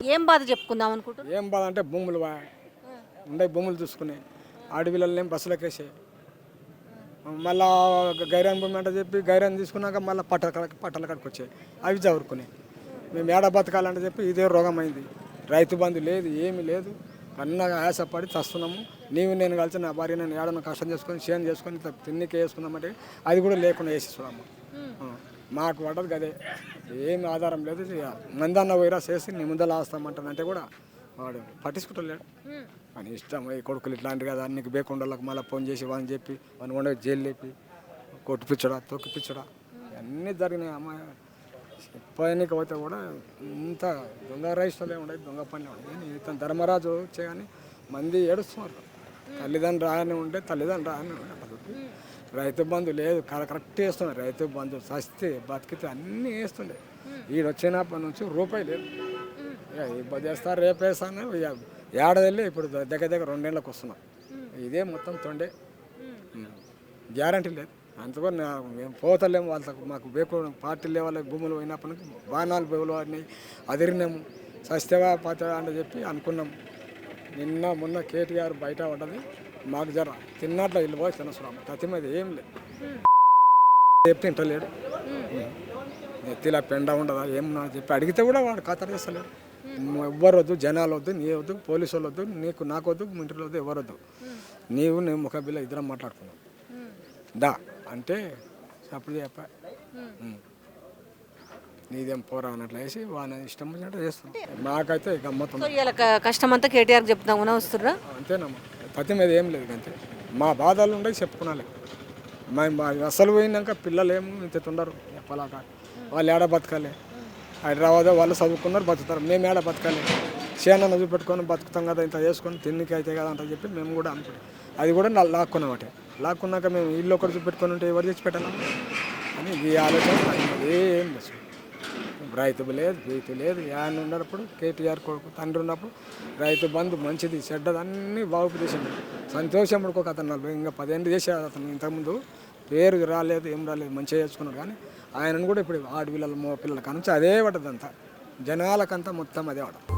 ఏం బాధ చెప్పుకుందాం అనుకుంటున్నారు ఏం బాధ అంటే భూములు ఉండే భూములు చూసుకుని అడవిలలో బస్సులకేసే మళ్ళా గైరాన్ భూమి అంటే చెప్పి గైరాన్ తీసుకున్నాక మళ్ళీ పట్టల పట్టల కాడికి వచ్చాయి అవి చదువుకున్నాయి మేము ఏడ బతకాలంటే చెప్పి ఇదే రోగం అయింది రైతు బంధు లేదు ఏమీ లేదు. అన్నగా ఆశపడి చస్తున్నాము. నీవు నేను కలిసి నా భార్య నేను ఏడన్నా కష్టం చేసుకొని చేను చేసుకొని తిన్నికి వేసుకుందామంటే అది కూడా లేకుండా వేసి చూడమ్మ ఆ, మాకు పడ్డది కదే ఏమి ఆధారం లేదు. మందన్న వైరా చేసి నీ ముందర ఆస్తామంటానంటే కూడా వాడు పట్టించుకుంటలేడు. అని ఇష్టం ఈ కొడుకులు ఇట్లాంటి కదా నీకు బేకుండలకు మళ్ళీ ఫోన్ చేసి వాళ్ళని చెప్పి వాళ్ళని ఉండే జైలు లేపి కొట్టిపిచ్చడా తొక్కిపిచ్చడా అన్నీ జరిగినాయి. అమ్మాయి చెప్పడానికి పోతే కూడా ఇంత దొంగ రైస్టలే ఉండేది దొంగ పని ఉండేది ఇతను ధర్మరాజు వచ్చే కానీ మంది ఏడుస్తున్నారు. తల్లిదండ్రులు రాని ఉంటే తల్లిదండ్రులు రాని ఉండే. రైతు బంధు లేదు కర- కరెక్ట్ వేస్తున్నారు రైతు బంధు సస్తే బతికితే అన్నీ వేస్తుండే. వీడు వచ్చినప్పటి నుంచి రూపాయి లేదు. ఇబ్బంది చేస్తారు రేపు వేస్తాను. ఏడాది ఇప్పుడు దగ్గర దగ్గర రెండేళ్ళకి వస్తున్నాం. ఇదే మొత్తం తొండే. గ్యారంటీ లేదు. అంతగా మేము పోతలేము వాళ్ళకు మాకు బేకు పార్టీ లెవెల్ భూములు పోయినప్పటి నుంచి బాణాలు బేవులు వాడినాయి అదిరినాము. సస్తేవా పాత అని చెప్పి అనుకున్నాం. నిన్న మొన్న కేటీఆర్ బయట పడ్డది. మాకు జర తిన్నట్లు ఇల్లు పోయి తినసురాము. మీద ఏం లేదు చెప్తే ఇంటలేడు. నెత్తిలా పెండ ఉండదా ఏం చెప్పి అడిగితే కూడా వాడు ఖాతరు చేస్తలేడు. ఎవ్వరు వద్దు జనాలు వద్దు నీ వద్దు పోలీసు వాళ్ళు వద్దు నీకు నాకు వద్దు మీ ఇంటిలో వద్దు ఎవరు వద్దు. నీవు నేను ముఖ బిల్ల ఇద్దరం మాట్లాడుకున్నాం దా అంటే అప్పుడు చెప్పా. నీదేం పోరా అన్నట్లు వేసి వాళ్ళ ఇష్టం వచ్చినట్టు చేస్తాం మాకైతే గమ్మత్తం కష్టం అంతా కేటీఆర్ చెప్తామన్నా వస్తుర్రా? అంతేనమ్మా. పతి మీద ఏం లేదు అంతే. మా బాధలు ఉండే చెప్పుకునాలి. మా అసలు పోయినాక పిల్లలు ఏమో ఇంత ఉండరు చెప్పలాక వాళ్ళు ఏడ బతకాలి? హైదరాబాద్ వాళ్ళు చదువుకున్నారు బతుకుతారు. మేము ఏడ బతకాలి? చేనన్న చూపెట్టుకొని బతుకుతాం కదా ఇంత చేసుకొని తిన్నికి అయితే కదా అంత చెప్పి మేము కూడా అనుకుంటాం అది కూడా నా- లాక్కున్నాం అటే. లాక్కున్నాక మేము ఇల్లు ఒకటి చూపెట్టుకొని ఉంటే ఎవరు తెచ్చి పెట్టాలి అని ఈ ఆలోచన ఏం లేదు. రైతు లేదు రైతు లేదు ఆయన ఉన్నప్పుడు కేటీఆర్ కొడుకు తండ్రి ఉన్నప్పుడు రైతు బంధు మంచిది చెడ్డదన్నీ బాగు చేసిండు. సంతోషం ఒక అతను ఇంకా పదేళ్ళు చేసేది అతను ఇంతకుముందు పేరు రాలేదు ఏం రాలేదు మంచిగా చేసుకున్నాడు కానీ ఆయనను కూడా ఇప్పుడు ఆడపిల్లలు మో పిల్లల కానుంచి అదే పడ్డదంతా. జనాలకంతా మొత్తం అదే పడదు